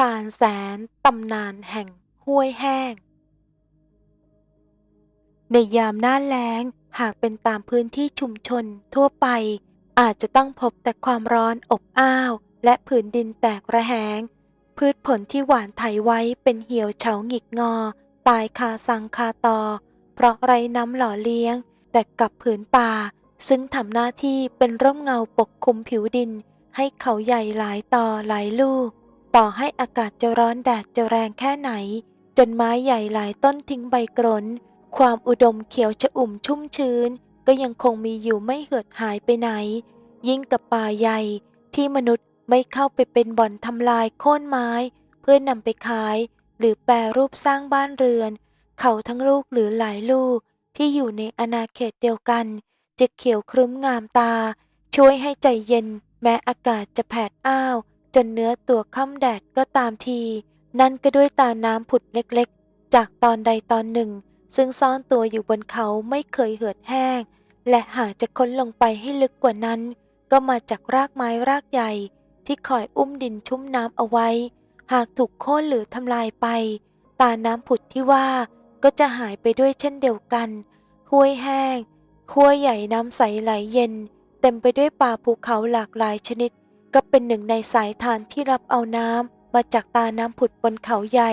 รานแสนตำนานแห่งห้วยแห้ง ในยามหน้าแล้งหากเป็นตามพื้นที่ชุมชนทั่วไป อาจจะต้องพบแต่ความร้อนอบอ้าว และผืนดินแตกระแหง พืชผลที่หวานไถไว้เป็นเหี่ยวเฉาหงิกงอ ตายคาสังคาตอ เพราะไรน้ำหล่อเลี้ยง แต่กับผืนป่า ซึ่งทำหน้าที่เป็นร่มเงาปกคลุมผิวดิน ให้เขาใหญ่หลายต่อหลายลูก ต่อให้อากาศจะร้อนแดดจะแรงแค่ไหน จนไม้ใหญ่หลายต้นทิ้งใบกรนความอุดมเขียวชอุ่มชุ่มชื้น ก็ยังคงมีอยู่ไม่เหือดหายไปไหน ยิ่งกับป่าใหญ่ ที่มนุษย์ไม่เข้าไปเป็นบ่อนทำลายโค่นไม้ เพื่อนำไปขาย หรือแปรรูปสร้างบ้านเรือน เขาทั้งลูกหรือหลายลูก ที่อยู่ในอาณาเขตเดียวกัน จะเขียวครึ้มงามตา ช่วยให้ใจเย็น แม้อากาศจะแผดอ้าว จนเนื้อตัวค่ำแดดก็ตามที นั่นก็ด้วยตาน้ำผุดเล็กๆ จากตอนใดตอนหนึ่ง ซึ่งซ่อนตัวอยู่บนเขาไม่เคยเหือดแห้ง และหากจะค้นลงไปให้ลึกกว่านั้น ก็มาจากรากไม้รากใหญ่ ที่คอยอุ้มดินชุ่มน้ำเอาไว้ หากถูกโค่นหรือทำลายไป ตาน้ำผุดที่ว่าก็จะหายไปด้วยเช่นเดียวกันห้วยแห้งห้วยใหญ่น้ำใสไหลเย็น เต็มไปด้วยป่าภูเขาหลากหลายชนิด ก็เป็นหนึ่งในสายทานที่รับเอาน้ำมาจากตาน้ำผุดบนเขาใหญ่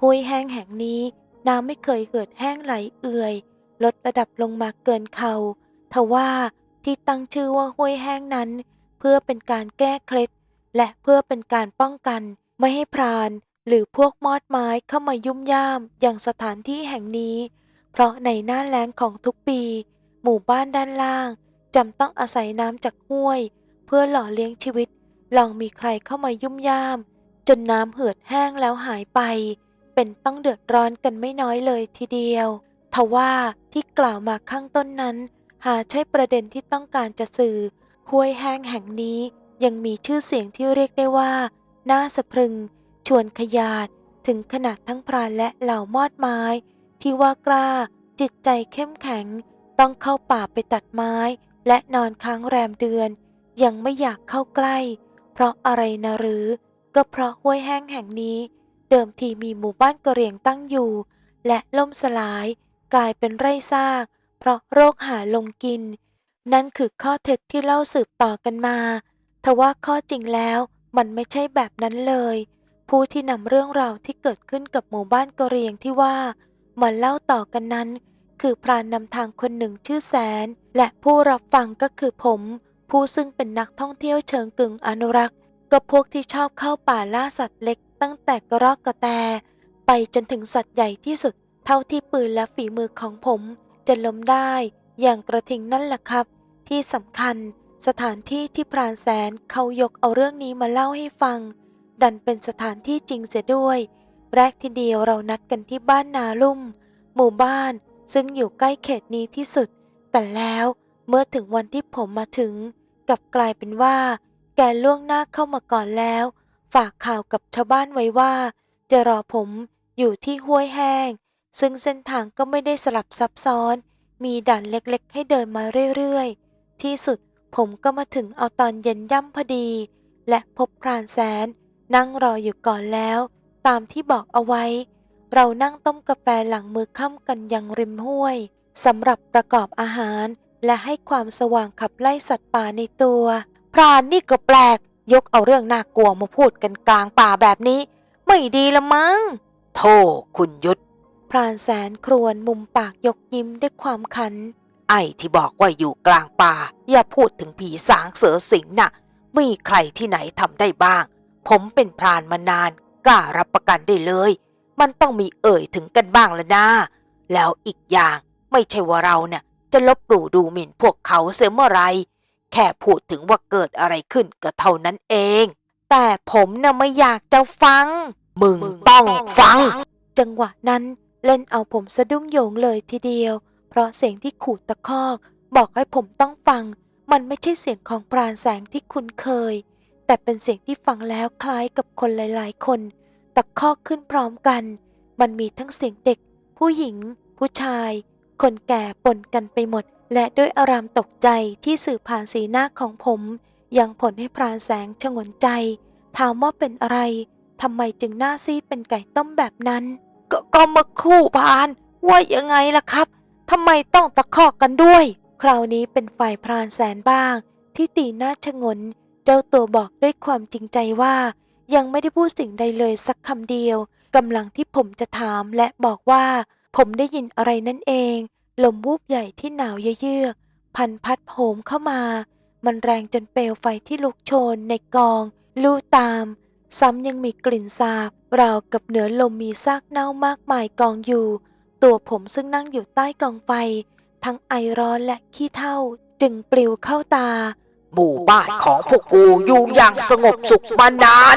ห้วยแห้งแห่งนี้ น้ำไม่เคยเหือดแห้งไหลเอื่อย ลดระดับลงมาเกินเขาทว่าที่ตั้งชื่อว่าห้วยแห้งนั้น เพื่อเป็นการแก้เคล็ด และเพื่อเป็นการป้องกัน ไม่ให้พราน หรือพวกมอดไม้เข้ามายุ่มย่ามอย่างสถานที่แห่งนี้ เพราะในหน้าแล้งของทุกปี หมู่บ้านด้านล่างจำต้องอาศัยน้ำจากห้วย เพื่อหล่อเลี้ยงชีวิต ลองมีใครเข้ามายุ่มย่าม จนน้ำเหือดแห้งแล้วหายไป เป็นต้องเดือดร้อนกันไม่น้อยเลยทีเดียวทว่าที่กล่าวมาข้างต้นนั้น หาใช่ประเด็นที่ต้องการจะสื่อห้วยแห้งแห่งนี้ยังมีชื่อเสียงที่เรียกได้ว่า น่าสะพรึง ชวนขยาด ถึงขนาดทั้งพรานและเหล่ามอดไม้ ที่ว่ากล้า จิตใจเข้มแข็ง ต้องเข้าป่าไปตัดไม้ และนอนค้างแรมเดือน ยังไม่อยากเข้าใกล้ เพราะอะไรนะหรือ ก็เพราะห้วยแห้งแห่งนี้ เดิมทีมีหมู่บ้านกระเหรี่ยงตั้งอยู่ และล่มสลาย กลายเป็นไร่ซาก เพราะโรคหาลงกิน นั่นคือข้อเท็จที่เล่าสืบต่อกันมา ทว่าข้อจริงแล้วมันไม่ใช่แบบนั้นเลย ผู้ที่นำเรื่องราวที่เกิดขึ้นกับหมู่บ้านกะเหรียงที่ว่ามาเล่าต่อกันนั้น คือพรานนำทางคนหนึ่งชื่อแสน และผู้รับฟังก็คือผม ผู้ซึ่งเป็นนักท่องเที่ยวเชิงกึ่งอนุรักษ์ ก็พวกที่ชอบเข้าป่าล่าสัตว์เล็ก ตั้งแต่กระรอกกระแต ไปจนถึงสัตว์ใหญ่ที่สุด เท่าที่ปืนและฝีมือของผม จะล้มได้ อย่างกระทิงนั่นแหละครับ ที่สำคัญ สถานที่ที่พรานแสนเขายกเอาเรื่องนี้มาเล่าให้ฟัง ดันเป็นสถานที่จริงเสียด้วย แรกทีเดียวเรานัดกันที่บ้านนาลุ่ม หมู่บ้านซึ่งอยู่ใกล้เขตนี้ที่สุด แต่แล้วเมื่อถึงวันที่ผมมาถึง กลับกลายเป็นว่า แกล่วงหน้าเข้ามาก่อนแล้ว ฝากข่าวกับชาวบ้านไว้ว่า จะรอผมอยู่ที่ห้วยแห้ง ซึ่งเส้นทางก็ไม่ได้สลับซับซ้อน มีด่านเล็กๆ ให้เดินมาเรื่อยๆ ที่สุดผมก็มาถึงเอาตอนเย็นย่ำพอดี และพบพรานแสน นั่งรออยู่ก่อนแล้ว ตามที่บอกเอาไว้ เรานั่งต้มกาแฟหลังมือค่ำกันยังริมห้วยสำหรับประกอบอาหาร และให้ความสว่างขับไล่สัตว์ป่าในตัว พรานนี่ก็แปลก ยกเอาเรื่องน่ากลัวมาพูดกันกลางป่าแบบนี้ ไม่ดีละมั้งโธ่คุณยุทธพรานแสนครวญมุมปากยกยิ้มด้วยความขัน ไอ้ที่บอกว่าอยู่กลางป่า อย่าพูดถึงผีสางเสือสิงน่ะมีใครที่ไหนทำได้บ้าง ผมเป็นพรานมานานกล้ารับประกันได้เลย มันต้องมีเอ่ยถึงกันบ้างละนะแล้วอีกอย่างไม่ใช่ว่าเราเนี่ย จะลบหลู่ดูหมิ่นพวกเขาเสียเมื่อไร แค่พูดถึงว่าเกิดอะไรขึ้นก็เท่านั้นเอง แต่ผมน่ะไม่อยากจะฟัง มึงต้องฟัง จังหวะนั้นเล่นเอาผมสะดุ้งโยงเลยทีเดียว เพราะเสียงที่ขูดตะคอก บอกให้ผมต้องฟัง มันไม่ใช่เสียงของปราณแสงที่คุ้นเคย แต่เป็นเสียงที่ฟังแล้วคล้ายกับคนหลาย ๆ คน ตะคอกขึ้นพร้อมกัน มันมีทั้งเสียงเด็ก ผู้หญิง ผู้ชาย คนแก่ปนกันไปหมด และด้วยอารามตกใจที่สื่อผ่านสีหน้าของผม ยังผลให้พรานแสงชงนใจ ถามว่าเป็นอะไรทำไมจึงหน้าซีดเป็นไก่ต้มแบบนั้น ก็ก็เมาคู่พาน ว่ายังไงล่ะครับทำไมต้องตะคอกกันด้วย คราวนี้เป็นฝ่ายพรานแสนบ้าง ที่ตีหน้าชะงน เจ้าตัวบอกด้วยความจริงใจว่า ยังไม่ได้พูดสิ่งใดเลยสักคำเดียวกำลังที่ผมจะถามและบอกว่า ผมได้ยินอะไรนั่นเอง ลมวูบใหญ่ที่หนาวเยือกพันพัดโหมเข้ามา มันแรงจนเปลวไฟที่ลุกโชนในกอง ลู่ตาม ซ้ำยังมีกลิ่นสาบ ราวกับเหนือลมมีซากเน่ามากมายกองอยู่ ตัวผมซึ่งนั่งอยู่ใต้กองไฟ ทั้งไอร้อนและขี้เถ้าจึงปลิวเข้าตา หมู่บ้านของพวกกูอยู่อย่างสงบสุขมานาน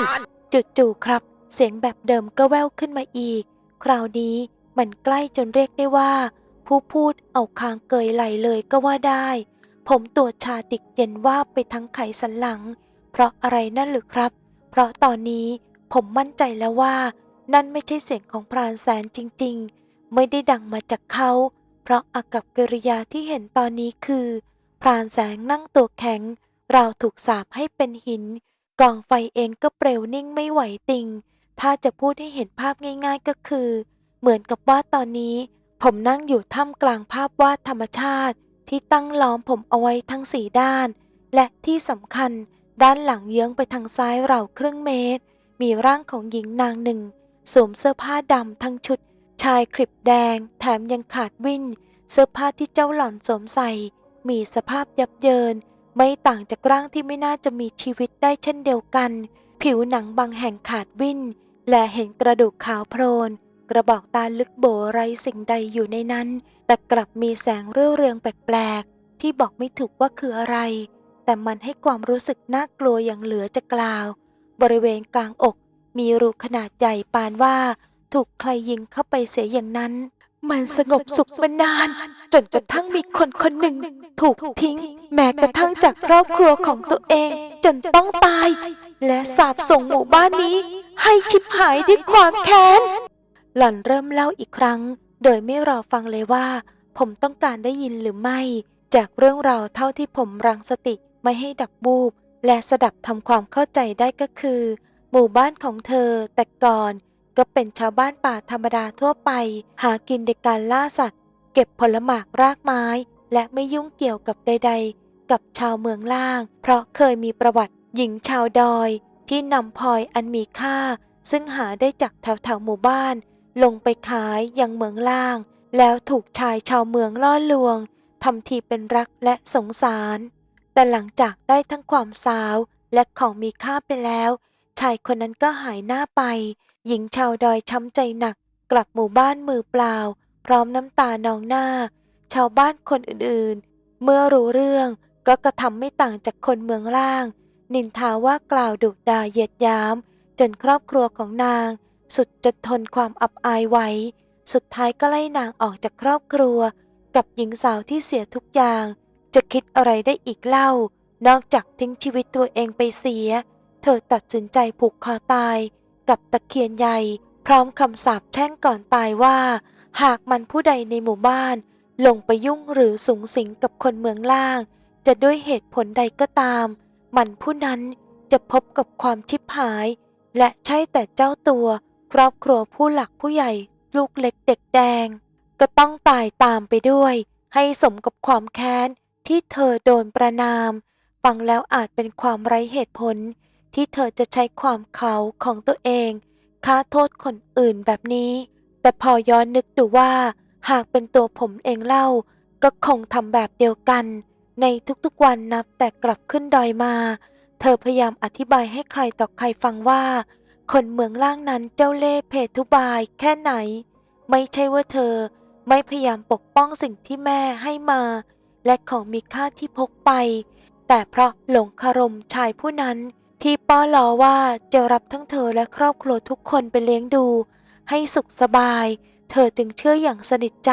จู่ๆครับ เสียงแบบเดิมก็แว่วขึ้นมาอีก คราวนี้ มันใกล้จนเรียกได้ว่า ผู้พูดเอาคางเกยไหลเลยก็ว่าได้ ผมตัวชาติกเย็นว่าไปทั้งไขสันหลัง เพราะอะไรนั่นหรือครับ เพราะตอนนี้ผมมั่นใจแล้วว่า นั่นไม่ใช่เสียงของพรานแสนจริง ๆ ไม่ได้ดังมาจากเขา เพราะอากับกิริยาที่เห็นตอนนี้คือ พรานแสงนั่งตัวแข็งเราถูกสาบให้เป็นหินกองไฟเองก็เปลวนิ่งไม่ไหวติง ถ้าจะพูดให้เห็นภาพง่ายๆก็คือ เหมือนกับว่าตอนนี้ ผมนั่งอยู่ท่ามกลางภาพวาดธรรมชาติ ที่ตั้งล้อมผมเอาไว้ทั้งสี่ด้าน และที่สำคัญ ด้านหลังเยื้องไปทางซ้ายราวครึ่งเมตร มีร่างของหญิงนางหนึ่ง สวมเสื้อผ้าดำทั้งชุด ชายคลิปแดง แถมยังขาดวิ่นเสื้อผ้าที่เจ้าหล่อนสวมใส่ มีสภาพยับเยิน ไม่ต่างจากร่างที่ไม่น่าจะมีชีวิตได้เช่นเดียวกัน ผิวหนังบางแห่งขาดวิ่นและเห็นกระดูกขาวโพลน กระบอกตาลึกโบไรสิ่งใดอยู่ในนั้น แต่กลับมีแสงเรื่อเรืองแปลกๆ ที่บอกไม่ถูกว่าคืออะไร แต่มันให้ความรู้สึกน่ากลัวอย่างเหลือจะกล่าว บริเวณกลางอกมีรูขนาดใหญ่ปานว่า ถูกใครยิงเข้าไปเสียอย่างนั้น มันสงบสุขมานาน จนกระทั่งมีคนคนหนึ่ง ถูกทิ้ง แม้กระทั่งจากครอบครัวของตัวเอง จนต้องตาย และสาบส่งหมู่บ้านนี้ ให้ชิบหายด้วยความแค้น หล่อนเริ่มเล่าอีกครั้ง โดยไม่รอฟังเลยว่า ผมต้องการได้ยินหรือไม่ จากเรื่องราวเท่าที่ผมรังสติไม่ให้ดับบูบ และสดับทำความเข้าใจได้ก็คือ หมู่บ้านของเธอแต่ก่อนก็เป็นชาวบ้านป่าธรรมดาทั่วไป หากินในการล่าสัตว์ เก็บผลหมากรากไม้ และไม่ยุ่งเกี่ยวกับใด ๆ กับชาวเมืองล่าง เพราะเคยมีประวัติหญิงชาวดอย ที่นำพลอยอันมีค่า ซึ่งหาได้จากแถวๆหมู่บ้าน ลงไปขายยังเมืองล่าง แล้วถูกชายชาวเมืองล่อลวงทำทีเป็นรักและสงสาร แต่หลังจากได้ทั้งความสาวและของมีค่าไปแล้ว ชายคนนั้นก็หายหน้าไป หญิงชาวดอยช้ำใจหนัก กลับหมู่บ้านมือเปล่า พร้อมน้ำตานองหน้า ชาวบ้านคนอื่นๆ เมื่อรู้เรื่องก็กระทำไม่ต่างจากคนเมืองล่าง นินทาว่ากล่าวดุด่าเหยียดยาม จนครอบครัวของนาง สุดจะทนความอับอายไหวสุดท้ายก็ไล่นางออกจากครอบครัว กับหญิงสาวที่เสียทุกอย่าง จะคิดอะไรได้อีกเล่า นอกจากทิ้งชีวิตตัวเองไปเสีย เธอตัดสินใจผูกคอตาย กับตะเคียนใหญ่ พร้อมคำสาปแช่งก่อนตายว่า หากมันผู้ใดในหมู่บ้าน ลงไปยุ่งหรือสูงสิงกับคนเมืองล่าง จะด้วยเหตุผลใดก็ตาม มันผู้นั้นจะพบกับความชิบหาย และใช่แต่เจ้าตัว ครอบครัวผู้หลักผู้ใหญ่ ลูกเล็กเด็กแดง ก็ต้องตายตามไปด้วย ให้สมกับความแค้นที่เธอโดนประนาม ฟังแล้วอาจเป็นความไร้เหตุผล ที่เธอจะใช้ความเขาของตัวเองค้าโทษคนอื่นแบบนี้ แต่พอย้อนนึกดูว่า หากเป็นตัวผมเองเล่า ก็คงทำแบบเดียวกัน ในทุกๆวันนับแต่กลับขึ้นดอยมา เธอพยายามอธิบายให้ใครต่อใครฟังว่า คนเมืองล่างนั้นเจ้าเล่ห์เพทุบายแค่ไหน ไม่ใช่ว่าเธอไม่พยายามปกป้องสิ่งที่แม่ให้มา และของมีค่าที่พกไป แต่เพราะหลงคารมชายผู้นั้น ที่ป้อล้อว่าจะรับทั้งเธอและครอบครัวทุกคนไปเลี้ยงดู ให้สุขสบาย เธอจึงเชื่ออย่างสนิทใจ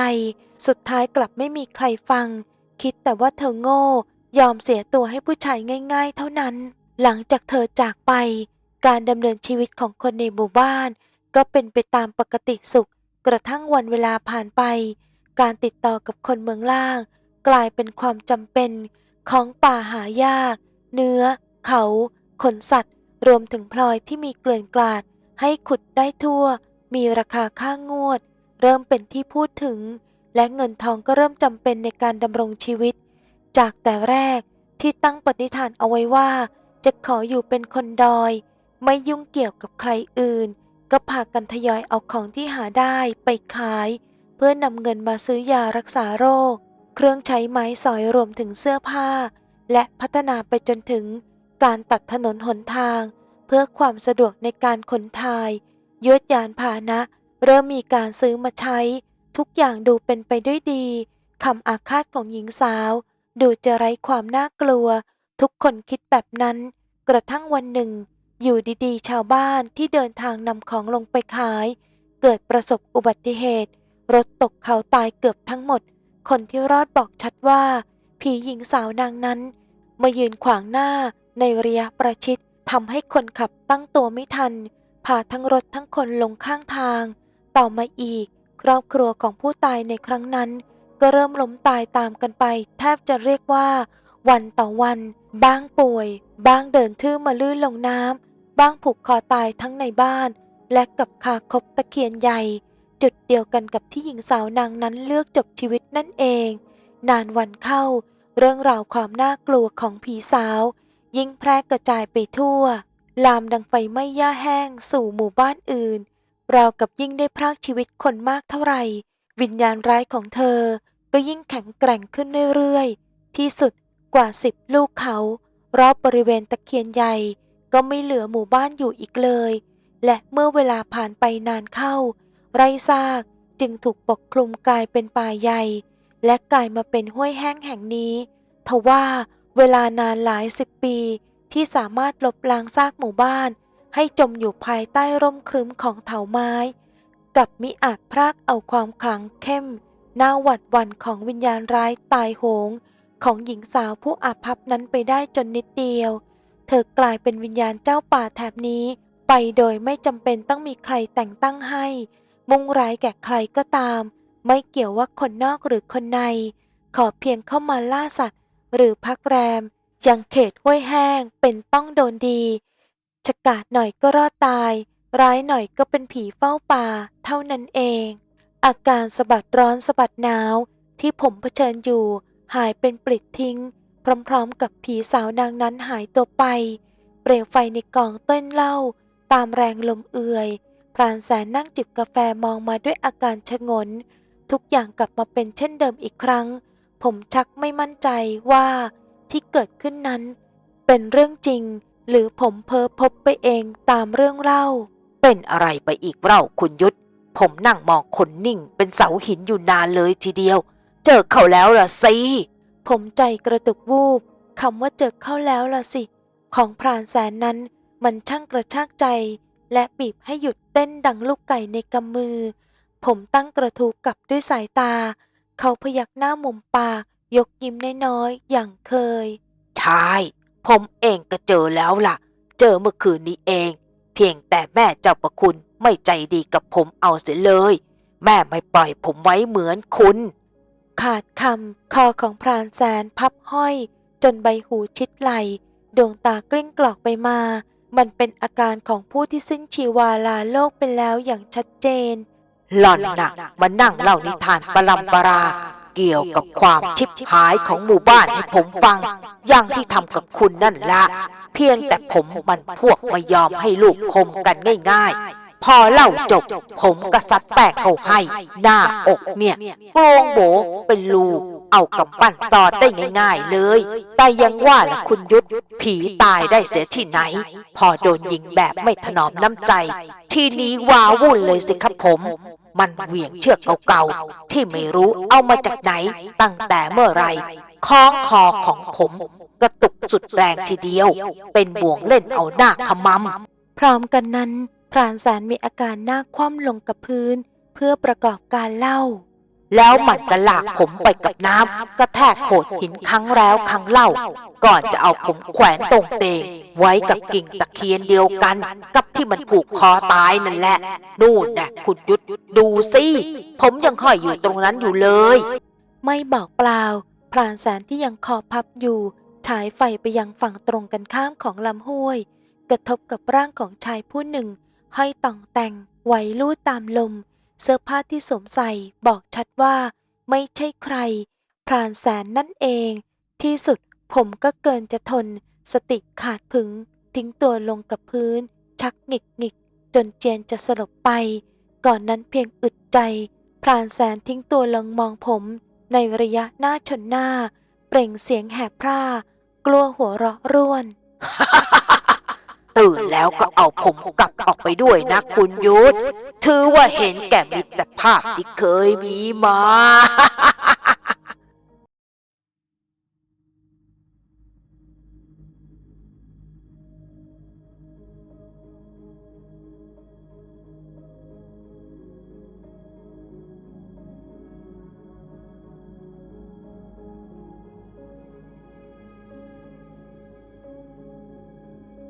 สุดท้ายกลับไม่มีใครฟัง คิดแต่ว่าเธอโง่ ยอมเสียตัวให้ผู้ชายง่าย ๆ เท่านั้น หลังจากเธอจากไป การดำเนินชีวิตของคนในหมู่บ้าน ก็เป็นไปตามปกติสุข กระทั่งวันเวลาผ่านไป การติดต่อกับคนเมืองล่าง กลายเป็นความจำเป็นของป่าหายาก เนื้อ เขาขนสัตว์ รวมถึงพลอยที่มีเกลื่อนกลาด ให้ขุดได้ทั่ว มีราคาค่างวด เริ่มเป็นที่พูดถึง และเงินทองก็เริ่มจำเป็นในการดำรงชีวิต จากแต่แรกที่ตั้งปณิธานเอาไว้ว่า จะขออยู่เป็นคนดอย ไม่ยุ่งเกี่ยวกับใครอื่น ก็พากันทยอยเอาของที่หาได้ไปขาย เพื่อนำเงินมาซื้อยารักษาโรค เครื่องใช้ไม้สอยรวมถึงเสื้อผ้า และพัฒนาไปจนถึงการตัดถนนหนทาง เพื่อความสะดวกในการขนถ่ายยวดยานพาหนะ เริ่มมีการซื้อมาใช้ ทุกอย่างดูเป็นไปด้วยดีคำอาฆาตของหญิงสาว ดูจะไร้ความน่ากลัว ทุกคนคิดแบบนั้น กระทั่งวันหนึ่ง อยู่ดีๆ ชาวบ้านที่เดินทางนำของลงไปขาย เกิดประสบอุบัติเหตุ รถตกเขาตายเกือบทั้งหมด คนที่รอดบอกชัดว่า ผีหญิงสาวนางนั้น มายืนขวางหน้าในระยะประชิดทำให้คนขับตั้งตัวไม่ทัน พาทั้งรถทั้งคนลงข้างทาง ต่อมาอีก ครอบครัวของผู้ตายในครั้งนั้น ก็เริ่มล้มตายตามกันไป แทบจะเรียกว่า วันต่อวัน บ้างป่วย บ้างเดินทื่อมาลื่นลงน้ำ บ้างผูกคอตายทั้งในบ้าน และกับคาคบตะเคียนใหญ่ จุดเดียวกันกับที่หญิงสาวนางนั้นเลือกจบชีวิตนั่นเอง นานวันเข้า เรื่องราวความน่ากลัวของผีสาว ยิ่งแพร่กระจายไปทั่ว ลามดังไฟไหม้หญ้าแห้งสู่หมู่บ้านอื่น ราวกับยิ่งได้พรากชีวิตคนมากเท่าไหร่ วิญญาณร้ายของเธอ ก็ยิ่งแข็งแกร่งขึ้นเรื่อยๆ ที่สุด กว่าสิบลูกเขา รอบบริเวณตะเคียนใหญ่ ก็ไม่เหลือหมู่บ้านอยู่อีกเลย และเมื่อเวลาผ่านไปนานเข้า ไรซากจึงถูกปกคลุมกลายเป็นป่าใหญ่ และกลายมาเป็นห้วยแห้งแห่งนี้ทว่าเวลานานหลายสิบปีที่สามารถลบล้างซากหมู่บ้าน ให้จมอยู่ภายใต้ร่มครึ้มของเถาไม้ กับมิอาจพรากเอาความขลังเข้มน่าหวัดวันของวิญญาณร้ายตายโหง ของหญิงสาวผู้อาภัพนั้นไปได้จนนิดเดียว เธอกลายเป็นวิญญาณเจ้าป่าแถบนี้ ไปโดยไม่จำเป็นต้องมีใครแต่งตั้งให้ มุ่งร้ายแก่ใครก็ตาม ไม่เกี่ยวว่าคนนอกหรือคนใน ขอเพียงเข้ามาล่าสัตว์ หรือพักแรม ยังเขตห้วยแห้งเป็นต้องโดนดีฉกาดหน่อยก็รอดตาย ร้ายหน่อยก็เป็นผีเฝ้าป่า เท่านั้นเอง อาการสะบัดร้อนสะบัดหนาวที่ผมเผชิญอยู่ หายเป็นปลิดทิ้ง พร้อมๆ กับผีสาวนางนั้นหายตัวไป เปลวไฟในกองเต้นเล้าตามแรงลมเอื่อยพรานแสนนั่งจิบกาแฟมองมาด้วยอาการชงน ทุกอย่างกลับมาเป็นเช่นเดิมอีกครั้ง ผมชักไม่มั่นใจว่าที่เกิดขึ้นนั้น เป็นเรื่องจริง หรือผมเพ้อพบไปเองตามเรื่องเล่า เป็นอะไรไปอีกเล่าคุณยุทธผมนั่งมองคนนิ่งเป็นเสาหินอยู่นานเลยทีเดียว เจอเขาแล้วล่ะสิ ผมใจกระตุกวูบคำว่าเจอเข้าแล้วล่ะสิ ของพรานแสนนั้นมันช่างกระชากใจ และบีบให้หยุดเต้นดังลูกไก่ในกำมือ ผมตั้งกระทูกลับด้วยสายตา เขาพยักหน้ามุมปากยกยิ้มน้อยๆอย่างเคย ใช่ ผมเองก็เจอแล้วล่ะ เจอเมื่อคืนนี้เอง เพียงแต่แม่เจ้าประคุณไม่ใจดีกับผมเอาเสียเลย แม่ไม่ปล่อยผมไว้เหมือนคุณ ขาดคำคอของพรานแสนพับห้อย จนใบหูชิดไหล ดวงตากลิ้งกลอกไปมา มันเป็นอาการของผู้ที่สิ้นชีวาลาโลกไปแล้วอย่างชัดเจน หล่อนน่ะมานั่งเล่านิทานปลัมปรา เกี่ยวกับความชิบหายของหมู่บ้านให้ผมฟัง อย่างที่ทำกับคุณนั่นละ เพียงแต่ผมมันพวกไม่ยอมให้ลูกคมกันง่าย ๆ พอเล่าจบ ผมก็ซัดแตกเขาให้ หน้าอกเนี่ยโปรงโบเป็นรูเอากำปั้นตอดได้ง่ายๆเลย แต่ยังว่าละคุณยุทธผีตายได้เสียที่ไหน พอโดนยิงแบบไม่ถนอมน้ำใจ ทีนี้วาวุ่นเลยสิครับผม มันเหวี่ยงเชือกเก่าๆ ที่ไม่รู้เอามาจากไหน ตั้งแต่เมื่อไรคล้องคอของผมกระตุกสุดแรงทีเดียว เป็นบ่วงเล่นเอาหน้าขมำพร้อมกันนั้น พรานแสนมีอาการหน้าคว่ำลงกับพื้น เพื่อประกอบการเล่า แล้วมันก็ลากผมไปกับน้ำกระแทกโขดหินครั้งแล้วครั้งเล่า ก่อนจะเอาผมแขวนตรงเตงไว้กับกิ่งตะเคียนเดียวกัน กับที่มันผูกคอตายนั่นแหละ นู่นน่ะคุณยุทธดูสิผมยังห้อยอยู่ตรงนั้นอยู่เลย ไม่บอกเปล่า พรานแสนที่ยังคอพับอยู่ฉายไฟไปยังฝั่งตรงกันข้ามของลำห้วย กระทบกับร่างของชายผู้หนึ่ง ห้อยต่องแต่งไหวลู่ตามลม เสื้อผ้าที่สวมใส่บอกชัดว่า ไม่ใช่ใคร พรานแสนนั่นเอง ที่สุดผมก็เกินจะทน สติขาดผึง ทิ้งตัวลงกับพื้น ชักหงิกหงิกจนเจียนจะสลบไป ก่อนนั้นเพียงอึดใจ พรานแสนทิ้งตัวลงมองผม ในระยะหน้าชนหน้า เปล่งเสียงแหบพร่ากลัวหัวเราะร่วนตื่น แล้วก็เอาผมกลับออกไปด้วยนะคุณยุทธถือว่าเห็นแก่มิตรภาพที่เคยมีมา